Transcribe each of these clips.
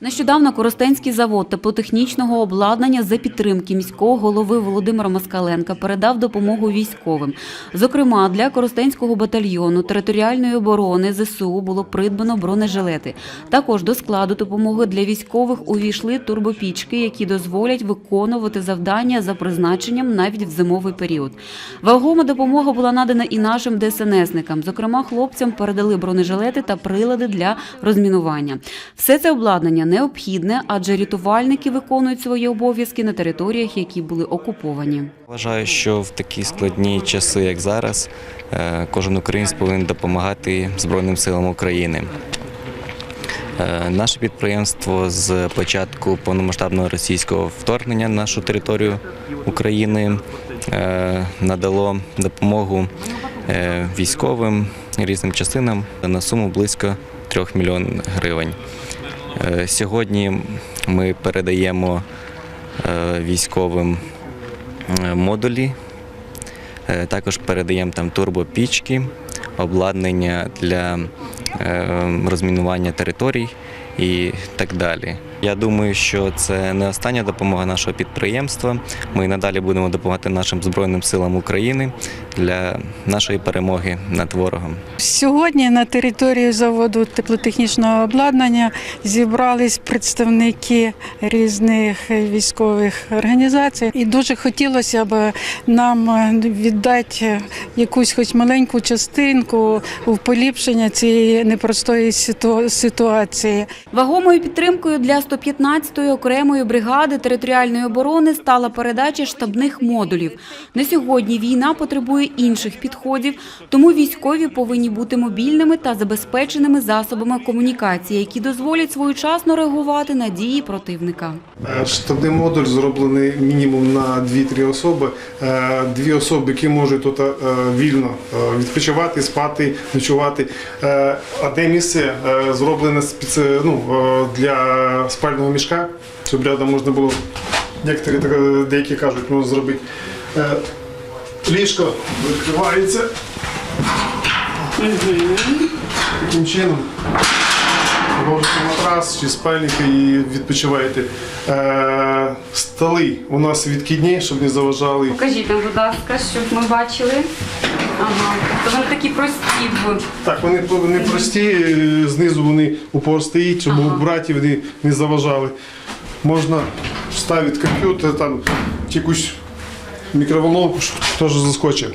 Нещодавно Коростенський завод теплотехнічного обладнання за підтримки міського голови Володимира Москаленка передав допомогу військовим. Зокрема, для Коростенського батальйону територіальної оборони ЗСУ було придбано бронежилети. Також до складу допомоги для військових увійшли турбопічки, які дозволять виконувати завдання за призначенням навіть в зимовий період. Вагома допомога була надана і нашим ДСНСникам. Зокрема, хлопцям передали бронежилети та прилади для розмінування. Все це обладнання необхідне, адже рятувальники виконують свої обов'язки на територіях, які були окуповані. Вважаю, що в такі складні часи, як зараз, е, кожен українець повинен допомагати Збройним силам України. Е, Наше підприємство з початку повномасштабного російського вторгнення на нашу територію України е, надало допомогу військовим різним частинам на суму близько 3 мільйонів гривень. Е, Сьогодні ми передаємо е, військовим е, модулі. Також передаємо там турбопічки, обладнання для розмінування територій і так далі. Я думаю, що це не остання допомога нашого підприємства. Ми надалі будемо допомагати нашим Збройним силам України для нашої перемоги над ворогом. Сьогодні на території заводу теплотехнічного обладнання зібрались представники різних військових організацій, і дуже хотілося б нам віддати якусь хоч маленьку частинку в поліпшення цієї непростої ситуації. Вагомою підтримкою для 115-ї окремої бригади територіальної оборони стала передача штабних модулів. На сьогодні війна потребує інших підходів, тому військові повинні бути мобільними та забезпеченими засобами комунікації, які дозволять своєчасно реагувати на дії противника. Е, Штабний модуль зроблений мінімум на 2-3 особи. Е, Дві особи, які можуть тут е, вільно відпочивати, спати, ночувати. Одне місце зроблене спеці... ну, е, для спального мішка, щоб рядом можна було, деякі, так, деякі кажуть, ну, зробити. Е, Ліжко відкривається. Таким чином. Ложите матрас чи спальник і відпочиваєте. Е, столи у нас відкидні, щоб не заважали. Покажіть нам, будь ласка, щоб ми бачили. Ага, тобто вони такі прості. Так, вони, вони прості, е, знизу вони упор стоїть, щоб Ага. браті вони не заважали. Можна вставити комп'ютер, там якусь мікроволновку, що теж заскочить.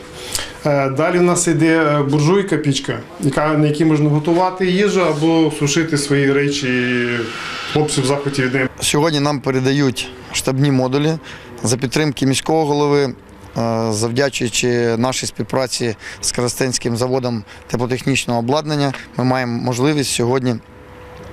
Е, Далі в нас йде е, буржуйка пічка, яка, на якій можна готувати їжу або сушити свої речі хлопці в захваті. Сьогодні нам передають штабні модулі за підтримки міського голови, е, завдячуючи нашій співпраці з Коростенським заводом теплотехнічного обладнання. Ми маємо можливість сьогодні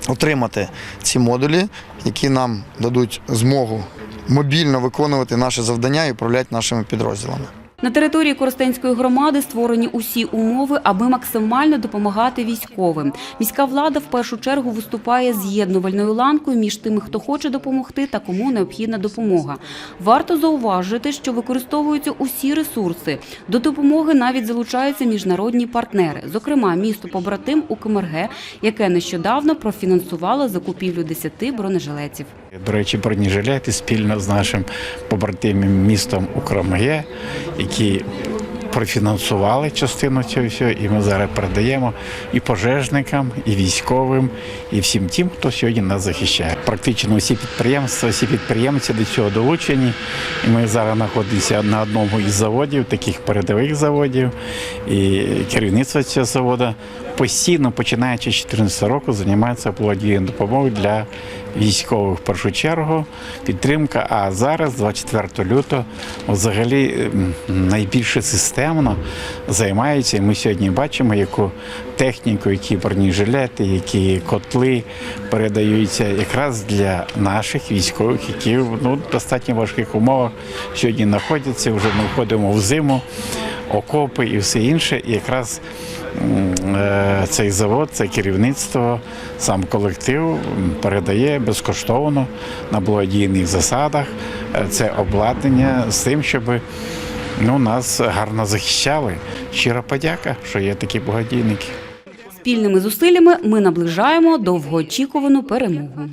отримати ці модулі, які нам дадуть змогу мобільно виконувати наші завдання і управляти нашими підрозділами. На території Коростенської громади створені усі умови, аби максимально допомагати військовим. Міська влада в першу чергу виступає з'єднувальною ланкою між тими, хто хоче допомогти та кому необхідна допомога. Варто зауважити, що використовуються усі ресурси. До допомоги навіть залучаються міжнародні партнери, зокрема місто побратим УКМРГ, яке нещодавно профінансувало закупівлю 10 бронежилетів. До речі, бронежилети спільно з нашим побратимом містом Укромге, які профінансували частину цього всього, і ми зараз передаємо і пожежникам, і військовим, і всім тим, хто сьогодні нас захищає. Практично всі підприємства, всі підприємці до цього долучені. І ми зараз знаходимося на одному із заводів, таких передових заводів, і керівництво цього заводу постійно, починаючи з 2014 року, займається благодійною допомогою для військових в першу чергу, підтримка. А зараз, 24 лютого, взагалі м, найбільше системно займаються. Ми сьогодні бачимо, яку техніку, які бронежилети, які котли передаються якраз для наших військових, які ну, в достатньо важких умовах сьогодні знаходяться. Вже ми входимо в зиму, окопи і все інше. І якраз е, цей завод, це керівництво, сам колектив передає безкоштовно на благодійних засадах е, це обладнання з тим, щоб ну, нас гарно захищали. Щира подяка, що є такі благодійники. Спільними зусиллями ми наближаємо довгоочікувану перемогу.